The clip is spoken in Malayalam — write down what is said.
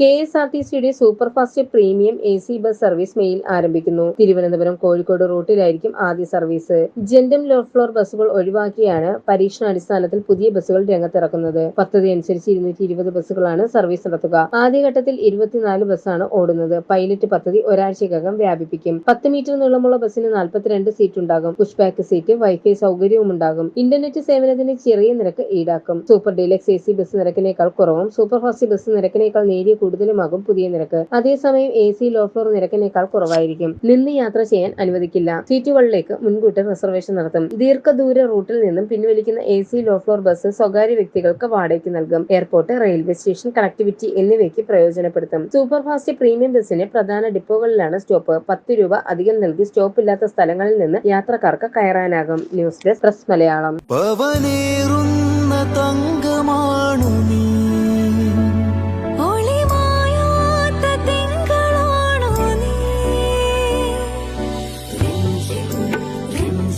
കെ എസ് ആർ ടി സിയുടെ superfast premium A C bus service mail ആരംഭിക്കുന്നു. തിരുവനന്തപുരം കോഴിക്കോട് റൂട്ടിലായിരിക്കും ആദ്യ സർവീസ്. ജെൻഡം ലോ ഫ്ലോർ ബസ്സുകൾ ഒഴിവാക്കിയാണ് പരീക്ഷണാടിസ്ഥാനത്തിൽ പുതിയ ബസ്സുകൾ രംഗത്തിറക്കുന്നത്. പദ്ധതി അനുസരിച്ച് ഇരുന്നൂറ്റി ഇരുപത് ബസ്സുകളാണ് സർവീസ് നടത്തുക. ആദ്യഘട്ടത്തിൽ ഇരുപത്തിനാല് ബസ്സാണ് ഓടുന്നത്. പൈലറ്റ് പദ്ധതി ഒരാഴ്ചക്കകം വ്യാപിപ്പിക്കും. പത്ത് മീറ്റർ നീളമുള്ള ബസ്സിന് നാൽപ്പത്തിരണ്ട് സീറ്റ് ഉണ്ടാകും പുഷ് ബാക്ക് സീറ്റ് വൈഫൈ സൗകര്യവും ഉണ്ടാകും ഇന്റർനെറ്റ് സേവനത്തിന് ചെറിയ നിരക്ക് ഈടാക്കും. Super deluxe A C bus നിരക്കിനേക്കാൾ കുറവും സൂപ്പർ ഫാസ്റ്റ് ബസ് നിരക്കിനേക്കാൾ നേരിയ കൂടുതലുമാകും പുതിയ നിരക്ക്. അതേസമയം എ സി ലോ ഫ്ലോർ നിരക്കിനേക്കാൾ കുറവായിരിക്കും. നിന്ന് യാത്ര ചെയ്യാൻ അനുവദിക്കില്ല. സീറ്റുകളിലേക്ക് മുൻകൂട്ടി റിസർവേഷൻ നടത്തും. ദീർഘദൂര റൂട്ടിൽ നിന്നും പിൻവലിക്കുന്ന A C low floor bus സ്വകാര്യ വ്യക്തികൾക്ക് വാടകയ്ക്ക് നൽകും. എയർപോർട്ട് റെയിൽവേ സ്റ്റേഷൻ കണക്ടിവിറ്റി എന്നിവയ്ക്ക് പ്രയോജനപ്പെടുത്തും. സൂപ്പർ ഫാസ്റ്റ് പ്രീമിയം ബസ്സിന് പ്രധാന ഡിപ്പോകളിലാണ് സ്റ്റോപ്പ് പത്ത് രൂപ അധികം നൽകി സ്റ്റോപ്പ് ഇല്ലാത്ത സ്ഥലങ്ങളിൽ നിന്ന് യാത്രക്കാർക്ക് കയറാനാകും. News desk press Malayalam.